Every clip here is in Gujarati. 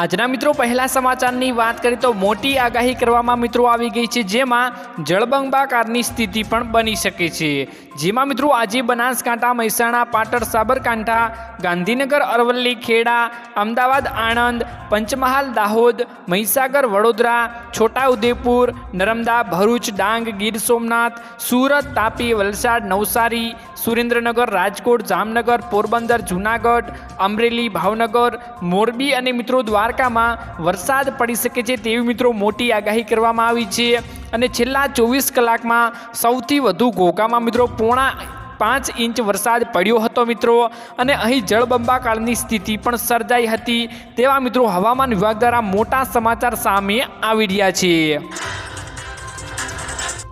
આજના મિત્રો, પહેલા સમાચારની વાત કરીએ તો મોટી આગાહી કરવામાં મિત્રો આવી ગઈ છે, જેમાં જળબંબાકારની સ્થિતિ પણ બની શકે છે. જેમાં મિત્રો, આજે બનાસકાંઠા, મહેસાણા, પાટણ, સાબરકાંઠા, ગાંધીનગર, અરવલ્લી, ખેડા, અમદાવાદ, આણંદ, પંચમહાલ, દાહોદ, મહીસાગર, વડોદરા, છોટાઉદેપુર, નર્મદા, ભરૂચ, ડાંગ, ગીર સોમનાથ, સુરત, તાપી, વલસાડ, નવસારી, સુરેન્દ્રનગર, રાજકોટ, જામનગર, પોરબંદર, જૂનાગઢ, અમરેલી, ભાવનગર, મોરબી અને મિત્રો દ્વારકામાં વરસાદ પડી શકે છે તેવી મિત્રો મોટી આગાહી કરવામાં આવી છે. અને છેલ્લા ચોવીસ કલાકમાં સૌથી વધુ ઘોઘામાં મિત્રો પોણા પાંચ ઇંચ વરસાદ પડ્યો હતો મિત્રો. અને અહીં જળબંબાકાળની સ્થિતિ પણ સર્જાઈ હતી તેવા મિત્રો હવામાન વિભાગ દ્વારા મોટા સમાચાર સામે આવી રહ્યા છે.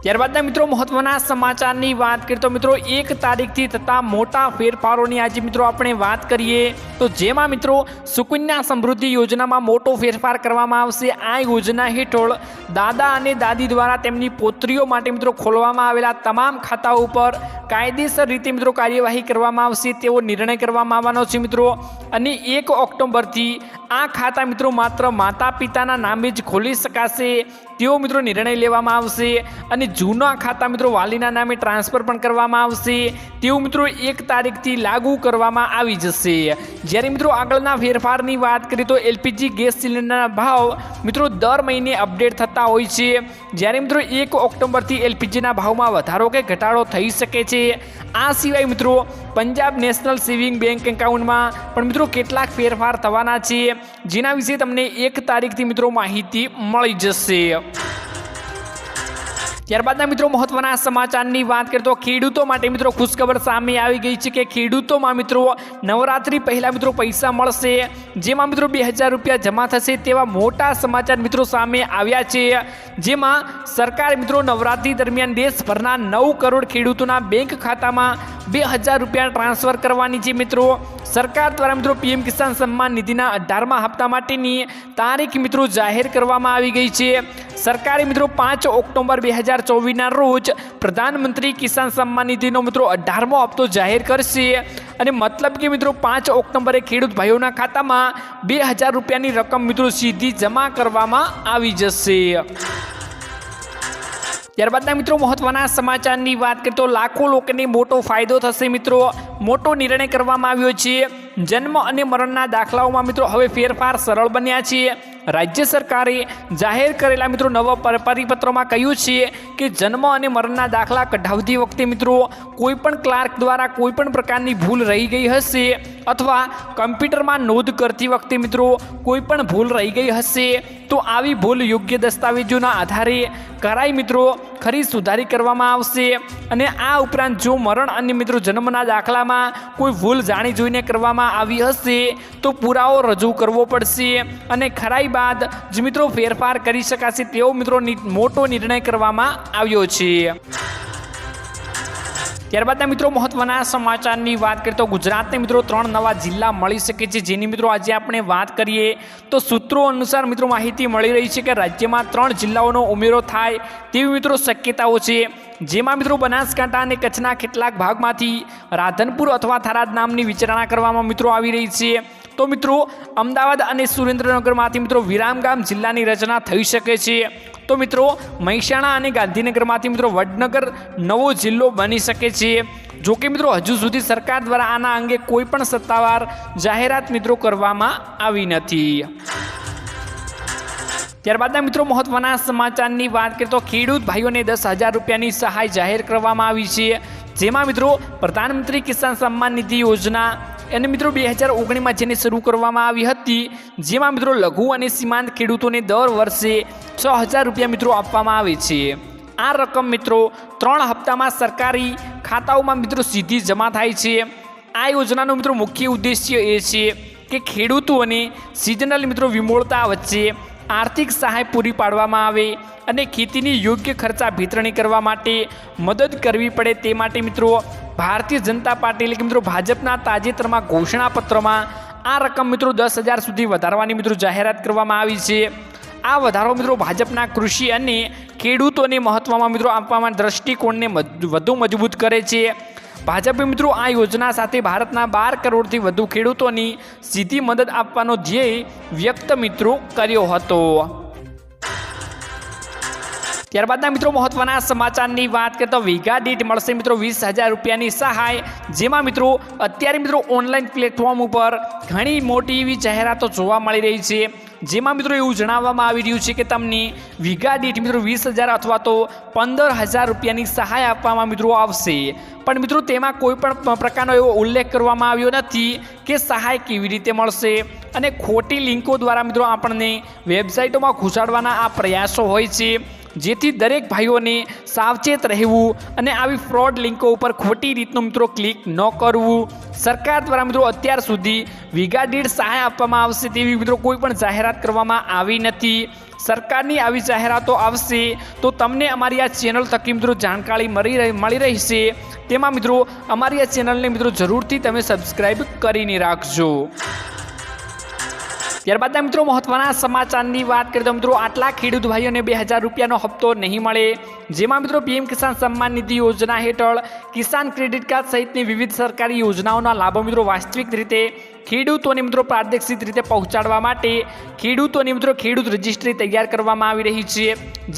ત્યારબાદના મિત્રો મહત્વના સમાચારની વાત કરીએ તો મિત્રો એક તારીખથી થતા મોટા ફેરફારોની આજે મિત્રો આપણે વાત કરીએ તો જેમાં મિત્રો સુકન્યા સમૃદ્ધિ યોજનામાં મોટો ફેરફાર કરવામાં આવશે. આ યોજના હેઠળ દાદા અને દાદી દ્વારા તેમની પોત્રીઓ માટે મિત્રો ખોલવામાં આવેલા તમામ ખાતાઓ ઉપર કાયદેસર રીતે મિત્રો કાર્યવાહી કરવામાં આવશે, તેવો નિર્ણય કરવામાં આવવાનો છે મિત્રો. અને એક ઓક્ટોબરથી આ ખાતા મિત્રો માત્ર માતા પિતાના નામે જ ખોલી શકાશે, તેવો મિત્રો નિર્ણય લેવામાં આવશે. અને જૂના ખાતા મિત્રો વાલીના નામે ટ્રાન્સફર પણ કરવામાં આવશે. તેવું મિત્રો એક તારીખથી લાગુ કરવામાં આવી જશે. જ્યારે મિત્રો આગળના ફેરફારની વાત કરીએ તો એલપીજી ગેસ સિલિન્ડરના ભાવ મિત્રો દર મહિને અપડેટ થતા હોય છે. જ્યારે મિત્રો એક ઓક્ટોબરથી એલપીજીના ભાવમાં વધારો કે ઘટાડો થઈ શકે છે. આ સિવાય મિત્રો પંજાબ નેશનલ સેવિંગ બેંક એકાઉન્ટમાં પણ મિત્રો કેટલાક ફેરફાર થવાના છે. જેના વિશે તમને એક તારીખથી મિત્રો માહિતી મળી જશે. ત્યારબાદના મિત્રો મહત્વના સમાચારની વાત કરીએ તો ખેડૂતો માટે મિત્રો ખુશખબર સામે આવી ગઈ છે કે ખેડૂતોમાં મિત્રો નવરાત્રી પહેલાં મિત્રો પૈસા મળશે, જેમાં મિત્રો બે હજાર રૂપિયા જમા થશે તેવા મોટા સમાચાર મિત્રો સામે આવ્યા છે. જેમાં સરકાર મિત્રો નવરાત્રી દરમિયાન દેશભરના નવ કરોડ ખેડૂતોના બેંક ખાતામાં બે હજાર રૂપિયા ટ્રાન્સફર કરવાની છે મિત્રો. સરકાર દ્વારા મિત્રો પીએમ કિસાન સન્માન નિધિના અઢારમા હપ્તા માટેની તારીખ મિત્રો જાહેર કરવામાં આવી ગઈ છે. સરકારે મિત્રો પાંચ ઓક્ટોબર બે હજાર ચોવીસના રોજ પ્રધાનમંત્રી કિસાન સન્માન નિધિનો મિત્રો અઢારમો હપ્તો જાહેર કરશે. અને મતલબ કે મિત્રો પાંચ ઓક્ટોબરે ખેડૂત ભાઈઓના ખાતામાં બે હજાર રૂપિયાની રકમ મિત્રો સીધી જમા કરવામાં આવી જશે. ત્યારબાદના મિત્રો મહત્વના સમાચારની વાત કરીએ તો લાખો લોકોને મોટો ફાયદો થશે મિત્રો. મોટો નિર્ણય કરવામાં આવ્યો છે. જન્મ અને મરણના દાખલાઓમાં મિત્રો હવે ફેરફાર સરળ બન્યા છે. રાજ્ય સરકારે જાહેર કરેલા મિત્રો નવા પરિપત્રમાં કહ્યું છે કે જન્મ અને મરણના દાખલા કઢાવતી વખતે મિત્રો કોઈ પણ ક્લાર્ક દ્વારા કોઈ પણ પ્રકારની ભૂલ રહી ગઈ હશે અથવા કમ્પ્યુટરમાં નોંધ કરતી વખતે મિત્રો કોઈ પણ ભૂલ રહી ગઈ હશે તો આવી ભૂલ યોગ્ય દસ્તાવેજોના આધારે કરાઈ મિત્રો, ખરી સુધારી કરવામાં આવશે. અને આ ઉપરાંત જો મરણ અને મિત્રો જન્મના દાખલામાં કોઈ ભૂલ જાણી જોઈને કરવામાં આવી હશે, તો પુરાવો રજૂ કરવો પડશે. અને ખરાઈ બાદ જ મિત્રો ફેરફાર કરી શકાશે તેવો મિત્રો મોટો નિર્ણય કરવામાં આવ્યો છે. ત્યારબાદના મિત્રો મહત્વના સમાચારની વાત કરીએ તો ગુજરાતને મિત્રો ત્રણ નવા જિલ્લા મળી શકે છે. જેની મિત્રો આજે આપણે વાત કરીએ તો સૂત્રો અનુસાર મિત્રો માહિતી મળી રહી છે કે રાજ્યમાં ત્રણ જિલ્લાઓનો ઉમેરો થાય તેવી મિત્રો શક્યતાઓ છે. જેમાં મિત્રો બનાસકાંઠા અને કચ્છના કેટલાક ભાગમાંથી રાધનપુર અથવા થરાદ નામની વિચારણા કરવામાં મિત્રો આવી રહી છે. તો મિત્રો અમદાવાદ અને સુરેન્દ્રનગરમાંથી મિત્રો વિરામગામ જિલ્લાની રચના થઈ શકે છે. તો મિત્રો, મહેસાણા અને ગાંધીનગરમાંથી મિત્રો વડનગર નવો જિલ્લો બની શકે છે. જો કે મિત્રો, હજુ સુધી સરકાર દ્વારા આના અંગે કોઈ પણ સત્તાવાર જાહેરાત મિત્રો કરવામાં આવી નથી. ત્યારબાદના મિત્રો, મહત્વના સમાચારની વાત કરીએ તો ખેડૂત ભાઈઓને દસ હજાર રૂપિયાની સહાય જાહેર કરવામાં આવી છે. જેમાં મિત્રો, પ્રધાનમંત્રી કિસાન સન્માન નિધિ યોજના અને મિત્રો બે હજાર ઓગણીમાં જેને શરૂ કરવામાં આવી હતી, જેમાં મિત્રો લઘુ અને સીમાંત ખેડૂતોને દર વર્ષે છ હજાર રૂપિયા મિત્રો આપવામાં આવે છે. આ રકમ મિત્રો ત્રણ હપ્તામાં સરકારી ખાતાઓમાં મિત્રો સીધી જમા થાય છે. આ યોજનાનો મિત્રો મુખ્ય ઉદ્દેશ્ય એ છે કે ખેડૂતોને સિઝનલ મિત્રો વિમોળતા વચ્ચે આર્થિક સહાય પૂરી પાડવામાં આવે અને ખેતીની યોગ્ય ખર્ચા વિતરણી કરવા માટે મદદ કરવી પડે તે માટે મિત્રો ભારતીય જનતા પાર્ટી, એટલે કે મિત્રો ભાજપના તાજેતરમાં ઘોષણાપત્રમાં આ રકમ મિત્રો દસ હજાર સુધી વધારવાની મિત્રો જાહેરાત કરવામાં આવી છે. આ વધારો મિત્રો ભાજપના કૃષિ અને ખેડૂતોને મહત્વમાં મિત્રો આપવામાં દ્રષ્ટિકોણને વધુ મજબૂત કરે છે. ભાજપે મિત્રો આ યોજના સાથે ભારતના બાર કરોડથી વધુ ખેડૂતોની સીધી મદદ આપવાનો ધ્યેય વ્યક્ત મિત્રો કર્યો હતો. ત્યારબાદના મિત્રો મહત્વના સમાચારની વાત કરીએ તો વીઘા દીઠ મળશે મિત્રો વીસ હજાર રૂપિયાની સહાય, જેમાં મિત્રો અત્યારે મિત્રો ઓનલાઈન પ્લેટફોર્મ ઉપર ઘણી મોટી એવી જાહેરાતો જોવા મળી રહી છે. જેમાં મિત્રો એવું જણાવવામાં આવી રહ્યું છે કે તમને વીઘા દીઠ મિત્રો વીસ હજાર અથવા તો પંદર હજાર રૂપિયાની સહાય આપવામાં મિત્રો આવશે. પણ મિત્રો તેમાં કોઈ પણ પ્રકારનો એવો ઉલ્લેખ કરવામાં આવ્યો નથી કે સહાય કેવી રીતે મળશે અને ખોટી લિંકો દ્વારા મિત્રો આપણને વેબસાઇટોમાં ઘુસાડવાના આ પ્રયાસો હોય છે. જેથી દરેક ભાઈઓને સાવચેત રહેવું અને આવી ફ્રોડ લિંકો ઉપર ખોટી રીતનું મિત્રો ક્લિક ન કરવું. સરકાર દ્વારા મિત્રો અત્યાર સુધી વીઘા દીઠ સહાય આપવામાં આવશે તેવી મિત્રો કોઈ પણ જાહેરાત કરવામાં આવી નથી. સરકારની આવી જાહેરાતો આવશે તો તમને અમારી આ ચેનલ થકી મિત્રો જાણકારી મળી મળી રહેશે. તેમાં મિત્રો અમારી આ ચેનલને મિત્રો જરૂરથી તમે સબસ્ક્રાઈબ કરીને રાખજો. ત્યારબાદના મિત્રો મહત્વના સમાચારની વાત કરીએ તો મિત્રો આટલા ખેડૂત ભાઈઓને બે હજાર રૂપિયાનો હપ્તો નહીં મળે. જેમાં મિત્રો પીએમ કિસાન સન્માન નિધિ યોજના હેઠળ કિસાન ક્રેડિટ કાર્ડ સહિતની વિવિધ સરકારી યોજનાઓના લાભો મિત્રો વાસ્તવિક રીતે ખેડૂતોને મિત્રો પ્રાદેશિક રીતે પહોંચાડવા માટે ખેડૂતોને મિત્રો ખેડૂત રજિસ્ટ્રી તૈયાર કરવામાં આવી રહી છે.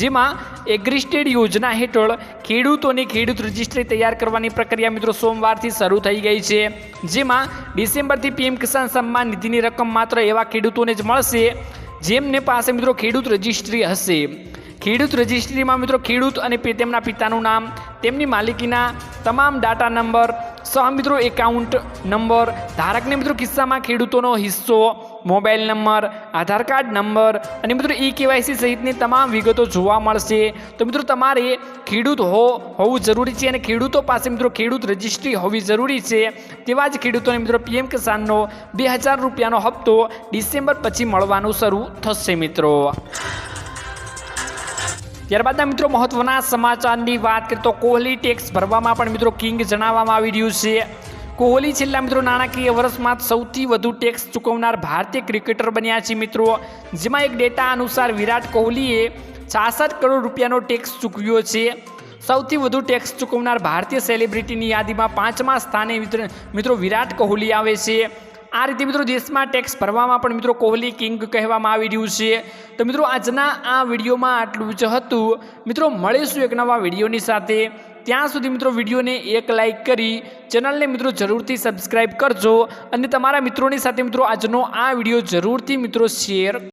જેમાં એગ્રિસ્ટેડ યોજના હેઠળ ખેડૂતોની ખેડૂત રજિસ્ટ્રી તૈયાર કરવાની પ્રક્રિયા મિત્રો સોમવારથી શરૂ થઈ ગઈ છે. જેમાં ડિસેમ્બરથી પીએમ કિસાન સન્માન નિધિની રકમ માત્ર એવા ખેડૂતોને જ મળશે જેમને પાસે મિત્રો ખેડૂત રજિસ્ટ્રી હશે. ખેડૂત રજિસ્ટ્રીમાં મિત્રો ખેડૂત અને તેમના પિતાનું નામ, તેમની માલિકીના તમામ ડાટા નંબર, સહ મિત્રો એકાઉન્ટ નંબર, ધારકને મિત્રો કિસ્સામાં ખેડૂતોનો હિસ્સો mobile number, Aadhaar card number અને મિત્રો ઈ કેવાયસી સહિતની તમામ વિગતો જોવા મળશે. તો મિત્રો તમારે ખેડૂત હો, હોવું જરૂરી છે અને ખેડૂતો પાસે મિત્રો ખેડૂત રજિસ્ટ્રી હોવી જરૂરી છે. તેવા જ ખેડૂતોને મિત્રો પીએમ કિસાનનો બે હજાર રૂપિયાનો હપ્તો ડિસેમ્બર પછી મળવાનું શરૂ થશે મિત્રો. ત્યારબાદના મિત્રો મહત્વના સમાચારની વાત કરીએ તો કોહલી ટેક્સ ભરવામાં પણ મિત્રો કિંગ જણાવવામાં આવી રહ્યું છે. કોહલી છેલ્લા મિત્રો નાણાકીય વર્ષમાં સૌથી વધુ ટેક્સ ચૂકવનાર ભારતીય ક્રિકેટર બન્યા છે મિત્રો. જેમાં એક ડેટા અનુસાર વિરાટ કોહલીએ છાસઠ કરોડ રૂપિયાનો ટેક્સ ચૂકવ્યો છે. સૌથી વધુ ટેક્સ ચૂકવનાર ભારતીય સેલિબ્રિટીની યાદીમાં પાંચમા સ્થાને મિત્રો વિરાટ કોહલી આવે છે. આ રીતે મિત્રો દેશમાં ટેક્સ ભરવામાં પણ મિત્રો કોહલી કિંગ કહેવામાં આવી રહ્યું છે. તો મિત્રો આજના આ વિડીયોમાં આટલું જ હતું. મિત્રો મળીશું એક નવા વિડીયોની સાથે. ત્યાં સુધી મિત્રો વિડીયોને એક લાઈક કરી ચેનલને મિત્રો જરૂરથી સબસ્ક્રાઈબ કરજો અને તમારા મિત્રોની સાથે મિત્રો આજનો આ વીડિયો જરૂરથી મિત્રો શેર